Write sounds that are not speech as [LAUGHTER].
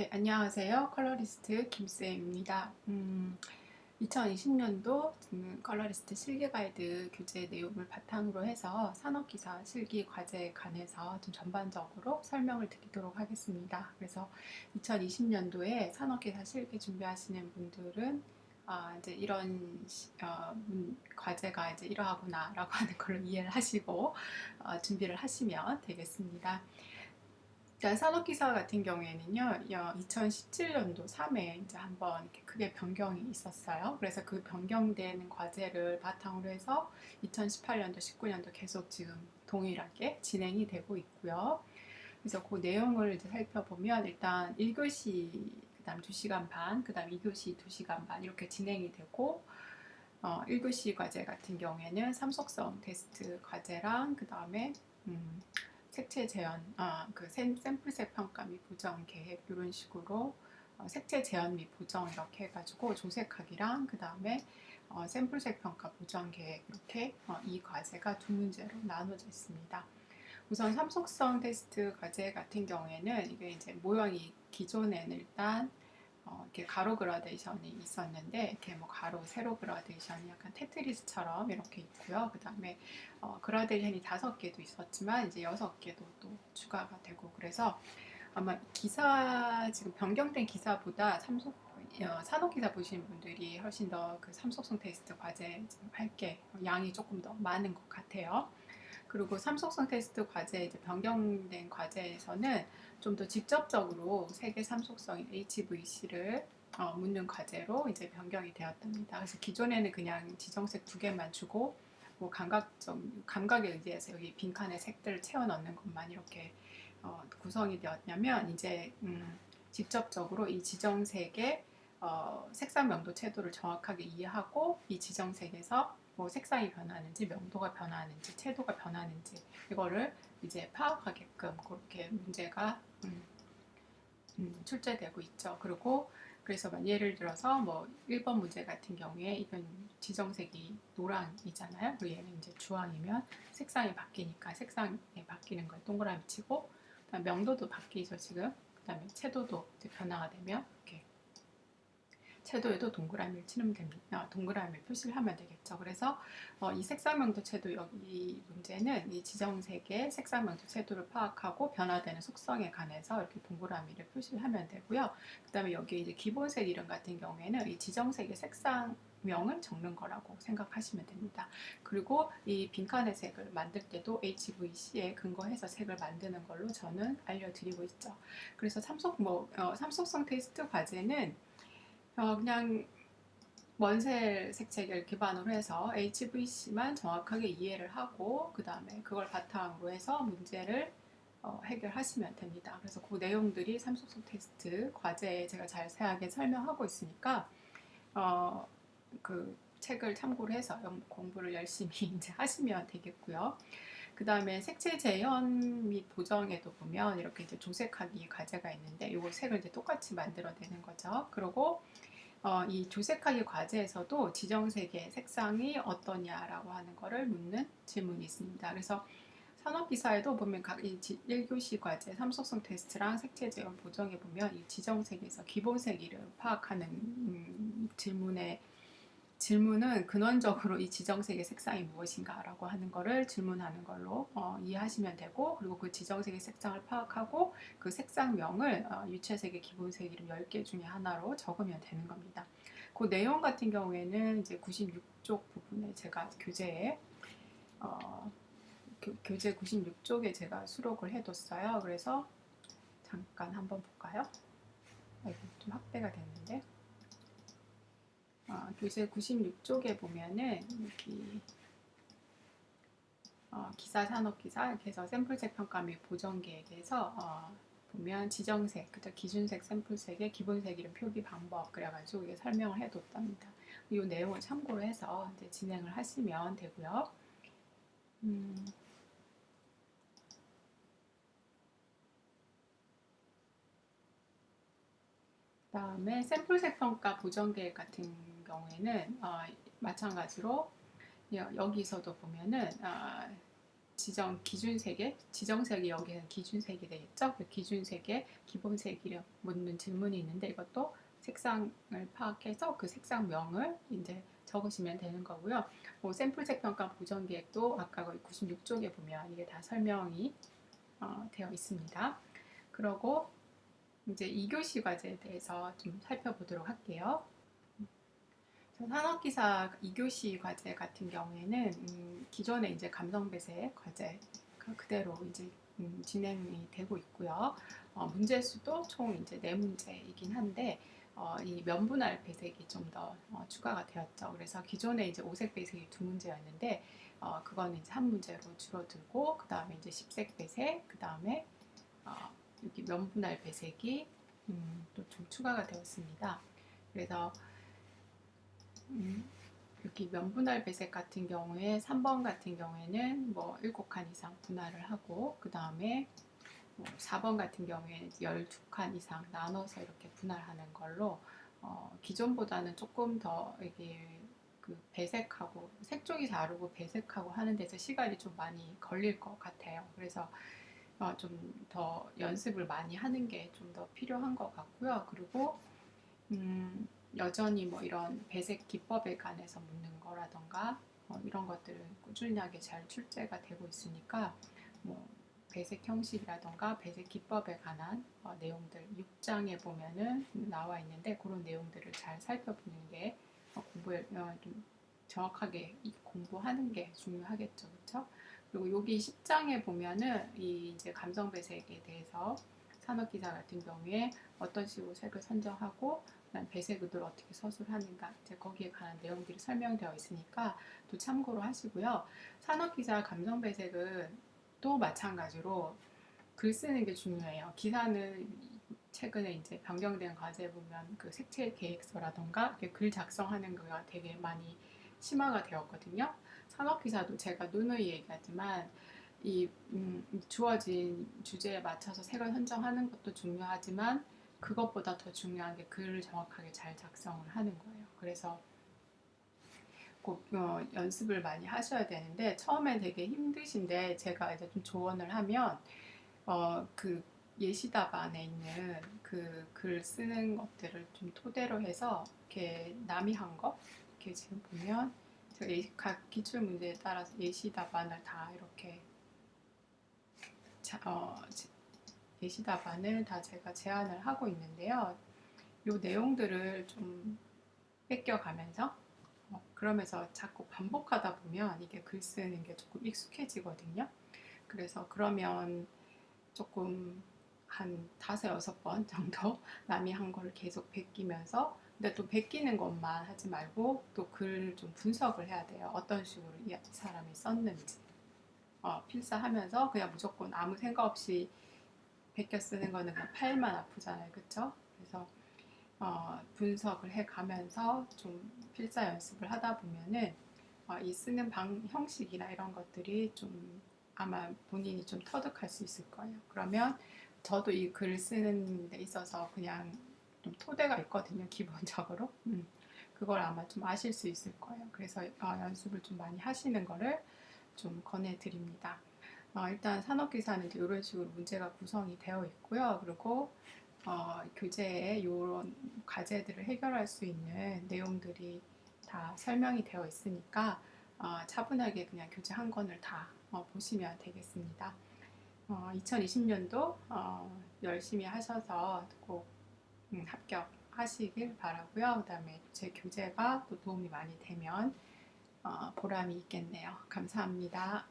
네, 안녕하세요. 컬러리스트 김쌤입니다. 음, 2020년도 컬러리스트 실기 가이드 교재 내용을 바탕으로 해서 산업기사 실기 과제에 관해서 좀 전반적으로 설명을 드리도록 하겠습니다. 그래서 2020년도에 산업기사 실기 준비하시는 분들은 아, 이제 이런 어, 과제가 이제 이러하구나라고 [LAUGHS] 하는 걸로 이해를 하시고 어, 준비를 하시면 되겠습니다. 일단 산업기사 같은 경우에는요, 2017년도 3회 이제 한번 이렇게 크게 변경이 있었어요. 그래서 그 변경된 과제를 바탕으로 해서 2018년도, 19년도 계속 지금 동일하게 진행이 되고 있고요. 그래서 그 내용을 이제 살펴보면 일단 1교시, 그 다음 2시간 반, 그 다음 2교시 2시간 반 이렇게 진행이 되고, 어, 1교시 과제 같은 경우에는 삼속성 테스트 과제랑 그 다음에 음, 색채 재현, 아, 그 샘플색 평가 및 보정 계획 이런 식으로 어, 색채 재현 및 보정 이렇게 해가지고 조색하기랑 그 다음에 어, 샘플색 평가 보정 계획 이렇게 어, 이 과제가 두 문제로 나눠져 있습니다. 우선 삼속성 테스트 과제 같은 경우에는 이게 이제 모형이 기존에는 일단 어, 이렇게 가로 그라데이션이 있었는데 이렇게 뭐 가로 세로 그라데이션이 약간 테트리스처럼 이렇게 있고요. 그 다음에 어, 그라데이션이 다섯 개도 있었지만 이제 여섯 개도 또 추가가 되고 그래서 아마 기사 지금 변경된 기사보다 삼속 어, 산업 기사 보시는 분들이 훨씬 더 그 삼속성 테스트 과제 할게 양이 조금 더 많은 것 같아요. 그리고 삼속성 테스트 과제 이제 변경된 과제에서는 좀 더 직접적으로 세계 삼속성인 HVC를 어, 묻는 과제로 이제 변경이 되었답니다. 그래서 기존에는 그냥 지정색 두 개만 주고 뭐 감각적 감각에 의해서 여기 빈칸에 색들을 채워 넣는 것만 이렇게 어, 구성이 되었냐면 이제 음, 직접적으로 이 지정색의 어, 색상 명도 채도를 정확하게 이해하고 이 지정색에서 뭐 색상이 변하는지 명도가 변하는지 채도가 변하는지 이거를 이제 파악하게끔 그렇게 문제가 음, 음, 출제되고 있죠. 그리고 그래서 예를 들어서 뭐 1번 문제 같은 경우에 이건 지정색이 노랑이잖아요. 그리고 얘는 이제 주황이면 색상이 바뀌니까 색상이 바뀌는 걸 동그라미 치고 명도도 바뀌죠 지금. 그다음에 채도도 변화가 되면 이렇게 채도에도 동그라미를 치면 됩니다. 동그라미를 표시를 하면 되겠죠. 그래서 어, 이 색상명도 채도 여기 문제는 이 지정색의 색상명도 채도를 파악하고 변화되는 속성에 관해서 이렇게 동그라미를 표시를 하면 되고요. 그 다음에 여기 이제 기본색 이름 같은 경우에는 이 지정색의 색상 명을 적는 거라고 생각하시면 됩니다. 그리고 이 빈칸의 색을 만들 때도 HVC에 근거해서 색을 만드는 걸로 저는 알려드리고 있죠. 그래서 삼속 뭐 어, 삼속성 테스트 과제는 어, 그냥 원셀 색채를 기반으로 해서 HVC만 정확하게 이해를 하고 그 다음에 그걸 바탕으로 해서 문제를 어, 해결하시면 됩니다. 그래서 그 내용들이 삼속성 테스트 과제에 제가 자세하게 설명하고 있으니까 어, 그 책을 참고를 해서 공부를 열심히 [LAUGHS] 이제 하시면 되겠고요. 그 다음에 색채 재현 및 보정에도 보면 이렇게 이제 조색하기 과제가 있는데 이거 색을 이제 똑같이 만들어내는 거죠. 그리고 어, 이 조색하기 과제에서도 지정색의 색상이 어떠냐라고 하는 거를 묻는 질문이 있습니다. 그래서 산업기사에도 보면 각 1교시 과제 삼속성 테스트랑 색채 재현 보정에 보면 이 지정색에서 기본색 이름 파악하는 음, 질문에 질문은 근원적으로 이 지정색의 색상이 무엇인가 라고 하는 것을 질문하는 걸로 어, 이해하시면 되고 그리고 그 지정색의 색상을 파악하고 그 색상명을 어, 유채색의 기본색 이름 10개 중에 하나로 적으면 되는 겁니다. 그 내용 같은 경우에는 이제 96쪽 부분에 제가 교재에 어, 교, 재 96쪽에 제가 수록을 해뒀어요. 그래서 잠깐 한번 볼까요? 아, 좀 확대가 됐는데 어, 교재 96쪽에 보면은 여기 어, 기사 산업 기사 이렇게 해서 샘플색 평가 및 보정 계획에서 어, 보면 지정색, 그죠 기준색 샘플색의 기본색 이름 표기 방법 그래가지고 이게 설명을 해뒀답니다. 이 내용을 참고로 해서 이제 진행을 하시면 되고요. 음. 다음에 샘플색 평가 보정 계획 같은 경우에는 어, 마찬가지로 여기서도 보면은 어, 지정 기준 세계, 지정 세계 여기는 기준 세계 되겠죠? 그 기준 세계, 기본 세계를 묻는 질문이 있는데 이것도 색상을 파악해서 그 색상명을 이제 적으시면 되는 거고요. 뭐 샘플책 평가 보정 계획도 아까 거기 96쪽에 보면 이게 다 설명이 어, 되어 있습니다. 그러고 이제 2교시 과제에 대해서 좀 살펴보도록 할게요. 산업기사 2교시 과제 같은 경우에는 음, 기존에 이제 감성 배색 과제 그 그대로 이제 음, 진행이 되고 있고요. 어, 문제 수도 총 이제 네 문제이긴 한데 어, 이 면분할 배색이 좀더 어, 추가가 되었죠. 그래서 기존에 이제 오색 배색이 두 문제였는데 어, 그거는 이제 한 문제로 줄어들고 그 다음에 이제 십색 배색, 그 다음에 어, 여기 면분할 배색이 음, 또 좀 추가가 되었습니다. 그래서 음, 여기 면분할 배색 같은 경우에 3번 같은 경우에는 뭐 7칸 이상 분할을 하고 그 다음에 뭐 4번 같은 경우에는 12칸 이상 나눠서 이렇게 분할하는 걸로 어, 기존보다는 조금 더 이게 그 배색하고 색종이 다르고 배색하고 하는 데서 시간이 좀 많이 걸릴 것 같아요. 그래서 어, 좀 더 연습을 많이 하는 게 좀 더 필요한 것 같고요. 그리고 음, 여전히 뭐 이런 배색 기법에 관해서 묻는 거라던가 어, 이런 것들은 꾸준하게 잘 출제가 되고 있으니까 뭐 배색 형식이라던가 배색 기법에 관한 어, 내용들 6장에 보면은 나와 있는데 그런 내용들을 잘 살펴보는 게 어, 공부에 어, 좀 정확하게 공부하는 게 중요하겠죠, 그렇죠? 그리고 여기 10장에 보면은 이 이제 감성 배색에 대해서 산업 기사 같은 경우에 어떤 식으로 색을 선정하고 배색 의도를 어떻게 서술하는가 이제 거기에 관한 내용들이 설명되어 있으니까 또 참고로 하시고요. 산업 기사 감성 배색은 또 마찬가지로 글 쓰는 게 중요해요. 기사는 최근에 이제 변경된 과제 보면 그 색칠 계획서라던가 글 작성하는 거가 되게 많이 심화가 되었거든요. 산업 기사도 제가 누누이 얘기하지만 이 음, 주어진 주제에 맞춰서 색을 선정하는 것도 중요하지만 그것보다 더 중요한 게 글을 정확하게 잘 작성을 하는 거예요. 그래서 꼭 어, 연습을 많이 하셔야 되는데 처음엔 되게 힘드신데 제가 이제 좀 조언을 하면 어, 그 예시답 안에 있는 그 글 쓰는 것들을 좀 토대로 해서 이렇게 남이 한 거 이렇게 지금 보면 예시, 각 기출 문제에 따라서 예시답안을 다 이렇게 자, 어, 예시 답안을 다 제가 제안을 하고 있는데요. 이 내용들을 좀 뺏겨가면서 어, 그러면서 자꾸 반복하다 보면 이게 글 쓰는 게 조금 익숙해지거든요. 그래서 그러면 조금 한 다섯 여섯 번 정도 [LAUGHS] 남이 한 거를 계속 베끼면서 근데 또 베끼는 것만 하지 말고 또 글 좀 분석을 해야 돼요. 어떤 식으로 이 사람이 썼는지 어, 필사하면서 그냥 무조건 아무 생각 없이 베껴 쓰는 거는 그냥 팔만 아프잖아요, 그렇죠? 그래서 어, 분석을 해 가면서 좀 필사 연습을 하다 보면은 어, 이 쓰는 방 형식이나 이런 것들이 좀 아마 본인이 좀 터득할 수 있을 거예요. 그러면 저도 이글 쓰는 데 있어서 그냥 좀 토대가 있거든요, [LAUGHS] 기본적으로. 음, 그걸 아마 좀 아실 수 있을 거예요. 그래서 어, 연습을 좀 많이 하시는 거를 좀 권해드립니다. 어, 일단 산업기사는 이런 식으로 문제가 구성이 되어 있고요. 그리고 어, 교재에 이런 과제들을 해결할 수 있는 내용들이 다 설명이 되어 있으니까 어, 차분하게 그냥 교재 한 권을 다 어, 보시면 되겠습니다. 2020년도 어, 열심히 하셔서 꼭 음, 합격하시길 바라고요. 그 다음에 제 교재가 또 도움이 많이 되면 어, 보람이 있겠네요. 감사합니다.